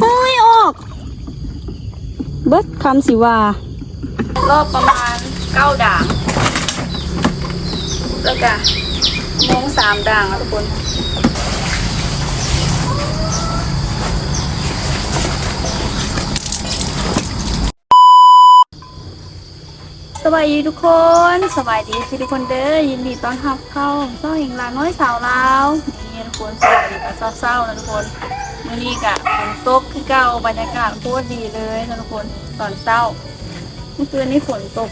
โอ้ยออก เบิดคำสิว่ารอบประมาณเก้าด่าง แล้วก็มงสามด่างนะทุกคนสวัสดีทุกคน สวัสดีทุกคนเด้อยินดีต้อนรับเข้าช่องเองลาน้อยสาวลาวนี่ทุกคนสวัสดีกับเศร้าๆนะทุกคน มื่อนี้กะฝนตกคือเก่าบรรยากาศโคตรดีเลยทุกคนตอนเช้าเมื่อคืนนี้ฝนตก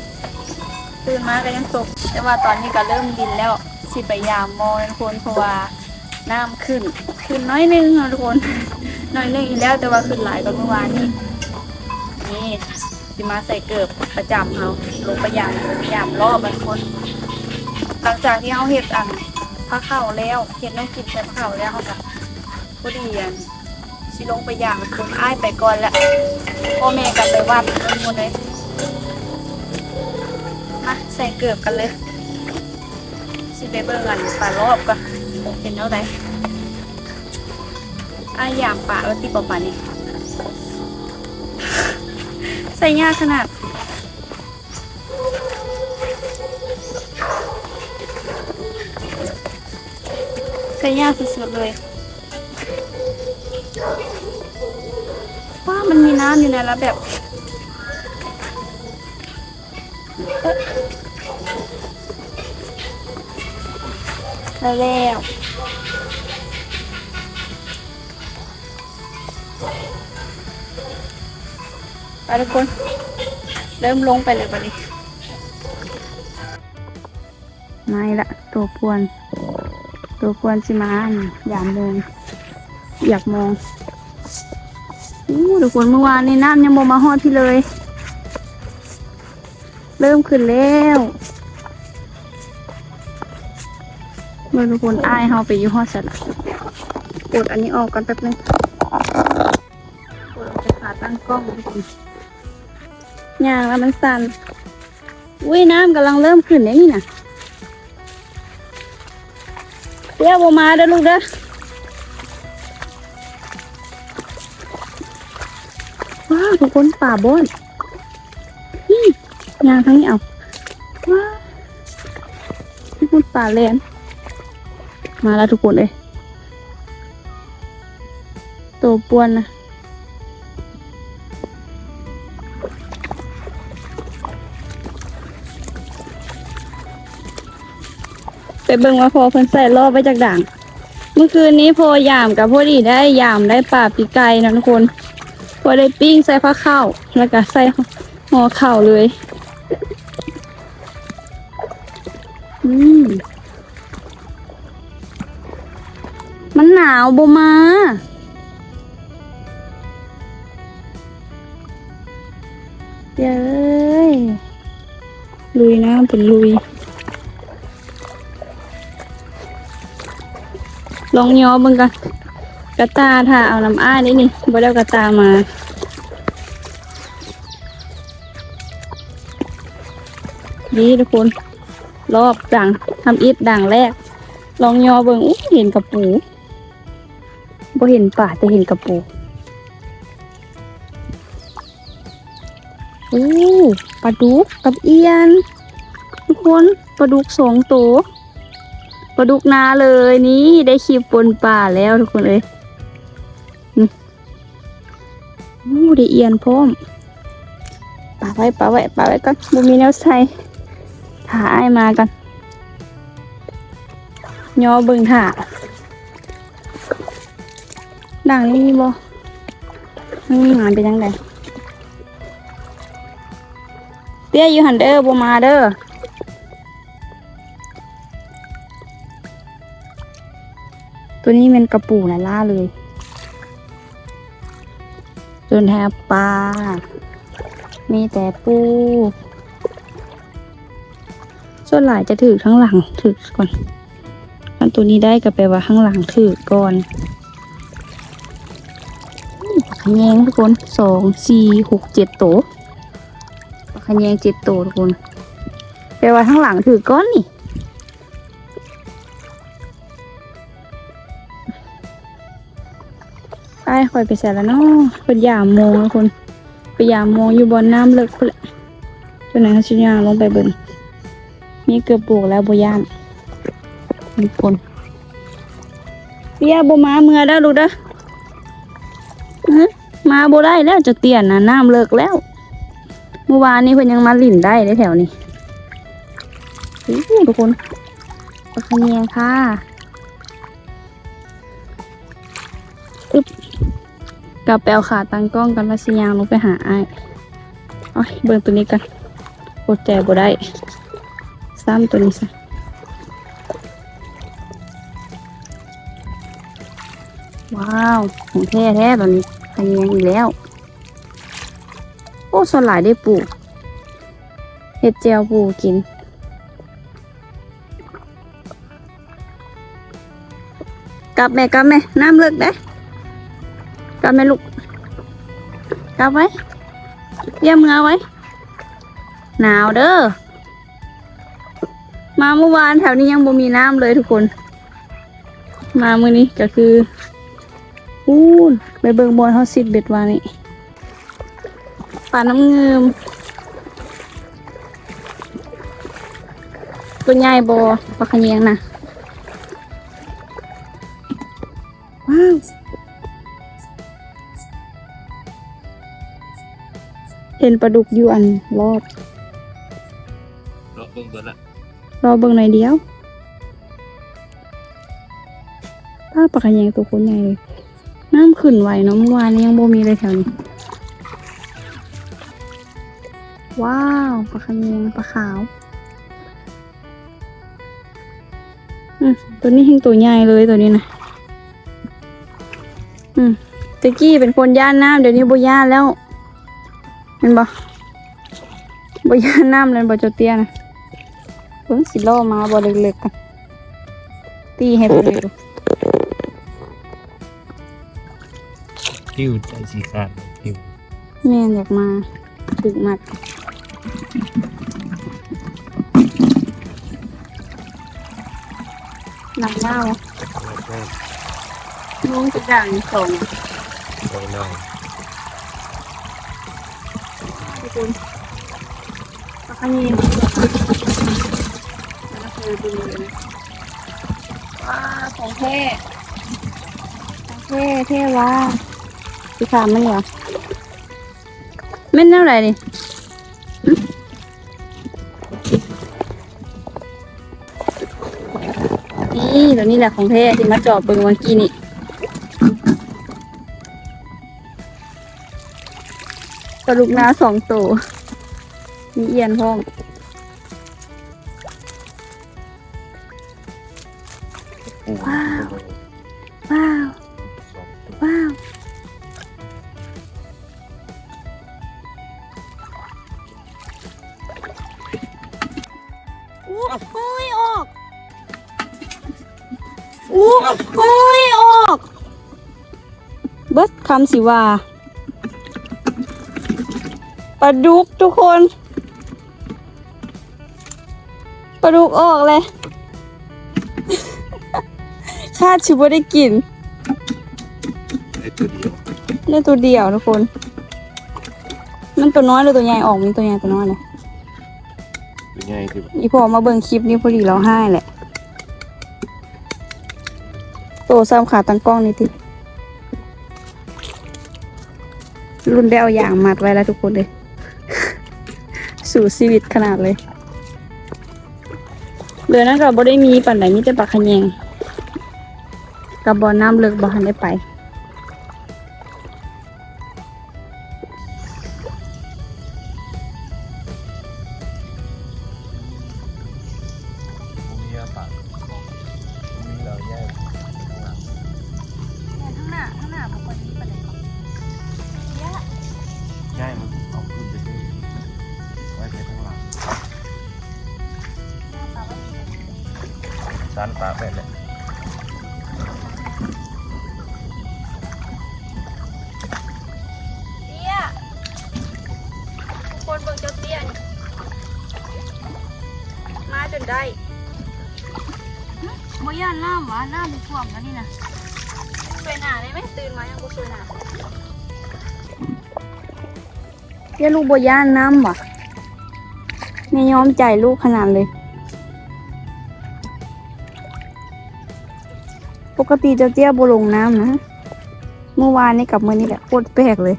ตื่นมาก็ยังตก แต่ว่าตอนนี้ก็เริ่มดินแล้วสิไปยามมอทุกคนเพราะว่าน้ำขึ้น ขึ้นน้อยนึงทุกคน น้อยนึงอีกแล้วแต่ว่าขึ้นหลายกว่าเมื่อวานนี้นี่สิมาใส่เกิบประจำเขาลงไปยามยามรอบบางคน หลังจากที่เขาเห็ดอันผ้าเข่าวแล้วเห็ดน้ำกินใส่ผ้าเข่าวแล้วเขาก็พอดีอัน สิลงไปยามคนอ้ายไปก่อนแล้วพ่อแม่กลับไปวัดทั้งหมดเลยมาใส่เกือบกันเลย สิไปเบิ่งกันปลารอบก่อนเป็นเท่าไหร่อายามปลาแล้วตีปลาปลานี่ใส่ยากขนาดใส่ยากสุดๆเลย ว่ามันมีน้ำอยู่ในแล้วแบบแล้วแล้วไปทุกคน เริ่มลงไปเลยวันนี้ไม่ละตัวพวน ตัวพวนสิมาอันยามมอง อยากมองอู้ทุกคนเมื่อวานนี่น้ำยังโมมาฮอดพี่เลย เริ่มขึ้นแล้วเมื่อทุกคนอ้ายเฮาไปอยู่ฮอดเสร็จละกดอันนี้ออกกันแป๊บนึงกดจะขาตั้งกล้องทุกคนย่างแล้วมันสั่นอุ้ยน้ำกำลังเริ่มขึ้นแล้วนี่นะเตี้ยบมาเด้อลูกเด้อ ทุกคนป่าบอนนี่ยางทั้งนี้เอาว้าทุกคนป่าแลนมาแล้วทุกคนเลยตัวปวนนะไปเบิ่งว่าพอเพิ่นใส่รอบไว้จากด่าง เมื่อคืนนี้พอยามกับพอดีได้ยามได้ป่าปีไก่นะทุกคน พอได้ปิ้งใส่ผ้าข้าวแล้วก็ใส่ห่อข้าวเลย อืมมันหนาวบมาเย้ยลุยน้ำเป็นลุย ลองย้อเบิ่งกัน กระตาถ้าเอาน้ำอ้ายได้นี่บ่ได้กระตามาดีทุกคน รอบด่างทำอิฐด่างแรก ลองยอเบิงอู้เห็นกระปูบ่เห็นป่าแต่เห็นกระปูอู้ปลาดุกกับเอียน ทุกคนปลาดุกสองตัวปลาดุกนาเลยนี่ได้ขีบปนป่าแล้วทุกคนเลย อู้ได้เอียนพร้อมปาไว้ปาไว้ปาไว้ก่อนบ่มีแนวใส่หาไอ้ายมากันยอเบิ่งถ่าด่างนี่บ่มันมีหานเป็นยังไงเตี้ยอยู่หันเด้อบ่มาเด้อตัวนี้เป็นกระปูนะล่าเลย จนแทบปลา มีแต่ปูส่วนหลายจะถือทั้งหลังถือก่อนอันตัวนี้ได้ก็แปลว่าข้างหลังถือก่อนขะแยงทุกคนสองสี่หกเจ็ดโตขะแยงเจ็ดโตทุกคนแปลว่าข้างหลังถือก้อนนี่ ไปคอยไปใส่แล้วเนาะเป็นยามโมงทุกคนไปยามโมงอยู่บนน้ำเลิกพุ่นแหละจนไหนเขาชิยางลงไปเบิ่งมีเกือบปลูกแล้วบ่ย่านทุกคนเตี้ยบ่มาเมื่อได้อลูกเด้ออื้อมาบ่ได้แล้วจะเตี้ยนนะน้ำเลิกแล้ว เมื่อวานนี้เพิ่นยังมาลิ่นได้เลยแถวนี้อู้หูทุกคนปลาขะเนียงค่ะอึ๊บ กับแปลขาตั้งกล้องกันว่าสิยางลงไปหาอ้เอ้ยเบิ่งตัวนี้กันอดใจบ่ได้ซ้ำตัวนี้ซะว้าวของแท้แท้ตอนนี้ขะเนียงอีกแล้ว โอ้สลายได้ปลูกเห็ดเจียวปลูกกินกลับแม่กลับแม่น้ำเลิกได้ กลับแม่ลูกกลับไว้เยี่ยมเงาไว้ หนาวเด้อ มาเมื่อวานแถวนี้ยังบ่มีน้ำเลยทุกคน มามื้อนี้ก็คืออู้นไปเบิ่งบอลเฮาซิดเบ็ดวานี่ปลาน้ำเงิมตัวใหญ่บอปลาขะเนียงนะว้าว เห็นปลาดุกอยู่อันรอบเราเบิ่งเบิ่งละรอเบิ่งหน่อยเดียวถ้าปลาขะเนียงตัวคนใหญ่เลยน้ำขึ้นไหวเนาะเมื่อวานนี้ยังบ่มีเลยแถวนี้ ว้าวปลาขะเนียงปลาขาวอืมตัวนี้หิงตัวใหญ่เลยตัวนี้นะอืมตะกี้เป็นคนย่านน้ำเดี๋ยวนี้บ่ย่านแล้ว เห็นบ่บ่ย่านน้ำเลยบ่เจ้าเตี้ยนะเพิ่งสิล่อมาบ่เล็กๆกันตีให้เพิ่นเลยดูติ้วใจสีขาดติ้วแม่นอยากมาดึกมัดหนักเล่าแล้วก็ลุงจะด่างส่งลอยลอย ทุก คนปลาขยี้แล้วคือดูเลยนะว้าของเท่ของเท่เท่ว้าสีขาวมันเหรอเม่นเท่าไหร่ดิหึนี่เดี๋ยวนี้แหละของเท่ที่มาจอบเบิ่งเมื่อกี้นี่ ลาลูกน้าสองตัวมีเอียนพ้องว้าว ว้าว ว้าวอู้อุ้ยออกอู้อุ้ยออก เบิดคำสิว่า ปลาดุกทุกคนปลาดุกออกเลยชาติชิบได้กินไอ้ตัวเดียวได้ตัวเดียวทุกคน มันตัวน้อยหรือตัวใหญ่ออกมันตัวใหญ่ตัวน้อยเลยเป็นไงคืออีพอมาเบิ่งคลิปนี้พอดีเราให้แหละโตซ้ำขาตั้งกล้องนี่ติรุ่นได้เอาอย่างมัดไว้แล้วทุกคนเลย สู่ชีวิตขนาดเลยเรือนั้นก็บ่ได้มีปันไหนมีแต่ปลาขยงกับบ่อน้ำเลือกบ่ทันได้ไป ได้บ่ย่านน้ำหวะน้ำมีท่วมแล้วนี่นะสวยหนาได้ไหมตื่นมายังกูสวยหนาเดี๋ยวลูกบย่านน้ำว่ะไม่ยอมใจายลูกขนาดเลย ปกติเจ้าเจี้ยบลงน้ำนะ เมื่อวานนี้กับมื่อนี้แหละโคตรแปลกเลย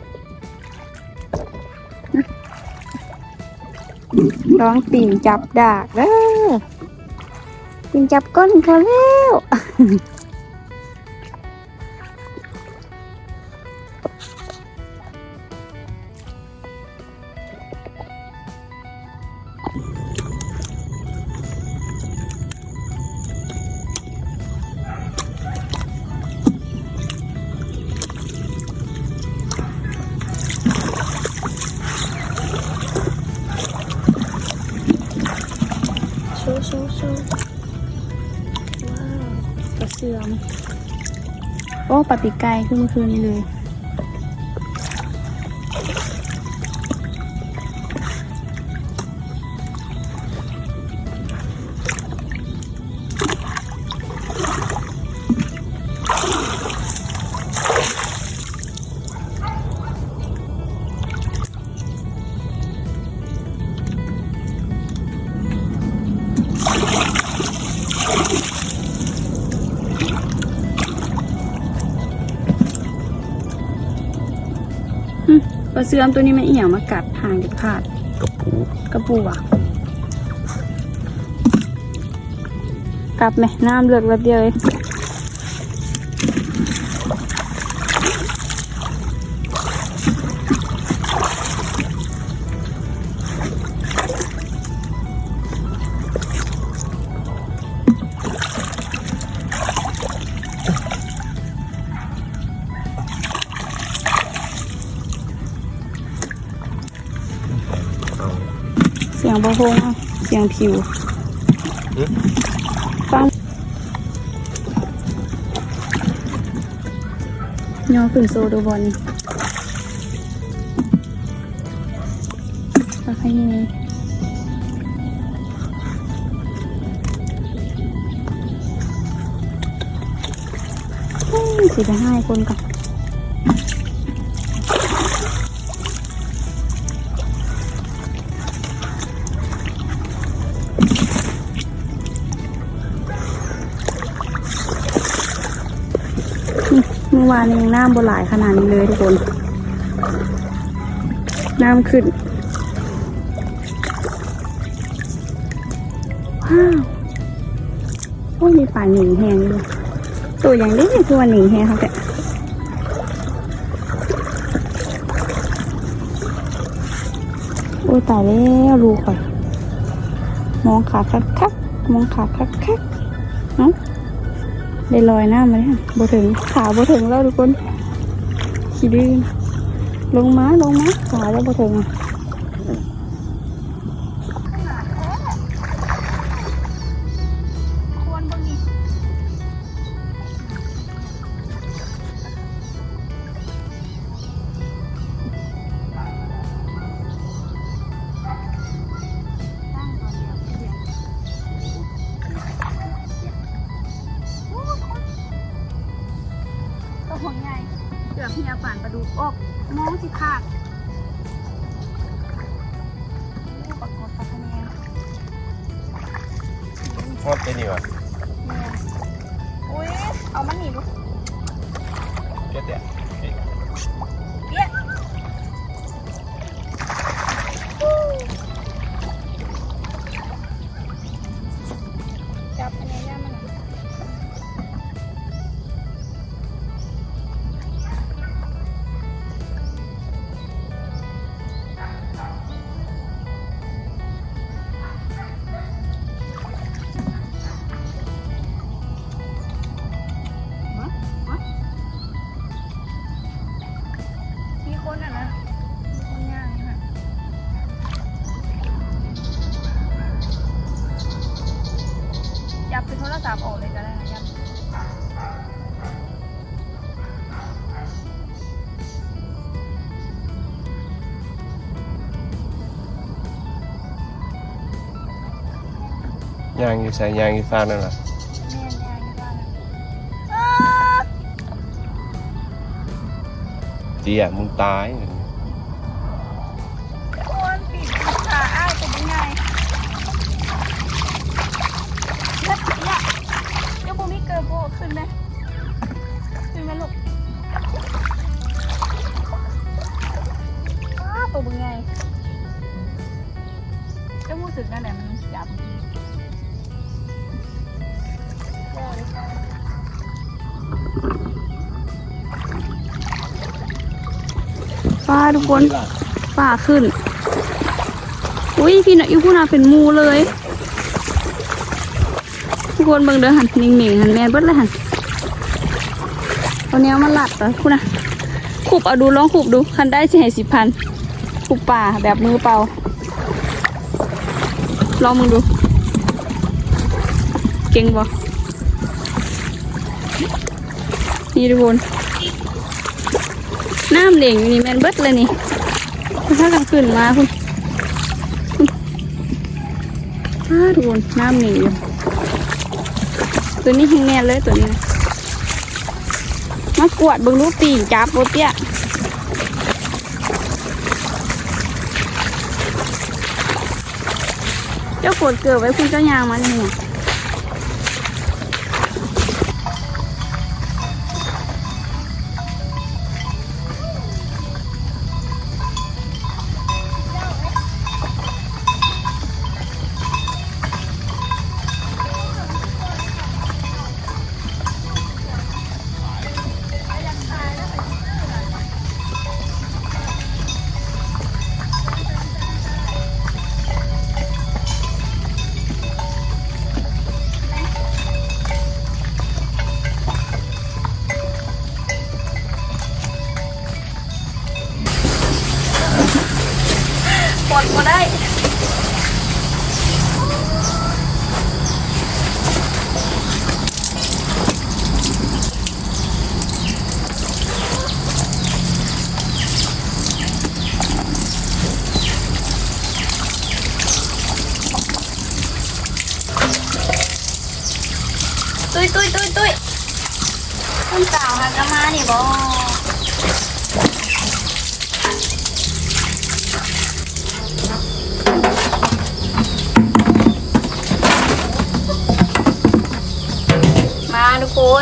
ร้องติ่งจับดากเด้อติ่งจับก้นเขาแล้ว โอ้ปฏิกายขึ้นมาคืนนี้เลย สื่อมตัวนี้มันเอี่ยงมากัดห่างเด็ดขาดกระปูกระปูอะกลับไหมน้ำเลือดแบบเดียวเองเสีย งบะฮงอะเสียงผิวฟังยอขึ้นโซโดบอลนี่ตะไคร้นี่เฮ้ยสิไปให้คนก่อ วานยังน้ำบหลายขนาดนี้เลยทุกคน น้ำขึ้น ว้าว โอ้ยมีป่าหนิงแหงด้วยตัวอย่างนี้ตัวหนิงแหงเขาแต่โอ้ยตายแล้วลูกข่อยมองขาคักคักมองขาคักคักๆเอ้า ได้ลอยหน้ามาเลยบ่ถึงขาบ่ถึงแล้วทุกคน ขี่ดื้อลงมาลงมาขาแล้วบ่ถึงอะ บไปโทรศัพท์ออกเลยก็ได้นะยับยางอยู่ใส่ยางอยู่ฟ้านั่นแหละแม่นย่างอยู่บ้านนะเจียมึงตาย ตัวเป็นไงเจ้ามูสึกนั่นแหละมันจับป้าทุกคนป่าขึ้น อุ้ยพี่น่ะอีพูน่ะเป็นมูเลย ทุกคนเบิ่งเด้อหันนิ่งๆหันแม่นเบิดเลยหันเอาแนวมาหลัดเหรอคุณนะขุบเอาดูลองขุบดู คันได้สิให้สิบพัน ขุบป่าแบบมือเปล่า ลองมึงดู เก่งบ่นี่ทุกคนน้ำเหล่งอยู่นี่แมนเบิดเลยนี่ถ้ากลางคืนมาคุณอ้าทุกคนน้ำหนีอยู่ตัวนี้แห้งแน่เลยตัวนี้นะมากวดเบิ่งรูปปีนจับโบเตี้ยเจ้า ปวดเกิดไว้คุณเจ้ายางมันนี่ย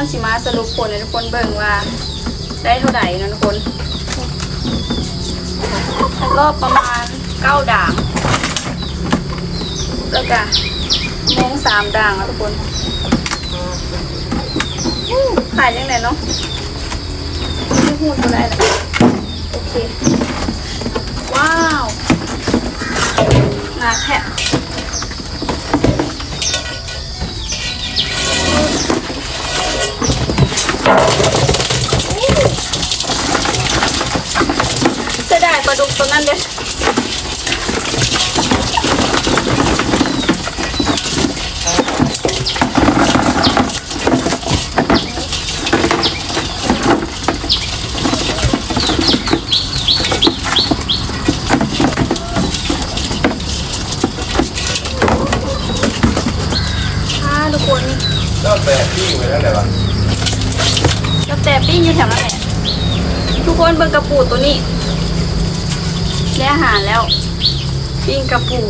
คนสิมาสรุปผลให้ทุกคนเบิ่งว่า ได้เท่าไหร่นะทุกคนรอบประมาณเก้าด่างแล้วก็โมงสามด่างนะทุกคนขายยังไงเนาะไม่พูดตัวได้เลยโอเค ว้าวนาแค่จะ นั้นเด้อค่ะทุกคนก็แปดที่ไว้แล้วไหนวะกาแฟปิ้งอยู่แถวนั้นแหละทุกคนเบิ่งกระปูตัวนี้ได้ อาหารแล้วปิ้งกระปู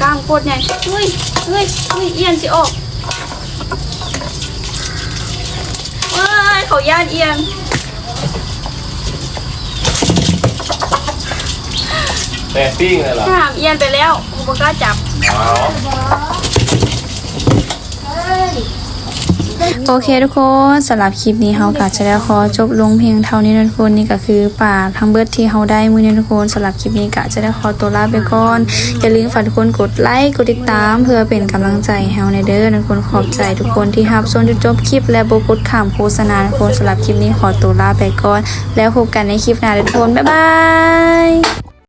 กล้ามโคตรใหญ่เฮ้ยเฮ้ยเฮ้ยเอียนสิออกเฮ้ยเขาย่านเอียนแปดปิ้งเลยเหรอถามเอียนไปแล้วกูบ่กล้าจับ เอา โอเคทุกคนสำหรับคลิปนี้เฮาก็จะได้ขอจบลงเพียงเท่านี้นะทุกคนนี่ก็คือป่าทั้งเบิดที่เฮาได้มื้อนี้ทุกคนสำหรับคลิปนี้ก็จะได้ขอตัวลาไปก่อนอย่าลืมฝากทุกคนกดไลค์กดติดตาม เพื่อเป็นกำลังใจเฮาในเด้อทุกคนขอบใจทุกคนที่รับชมจนจบคลิปและบ่กดข้ามโฆษณาทุกคนสำหรับคลิปนี้ขอตัวลาไปก่อน แล้วพบกันในคลิปหน้าทุกคนบ๊ายบาย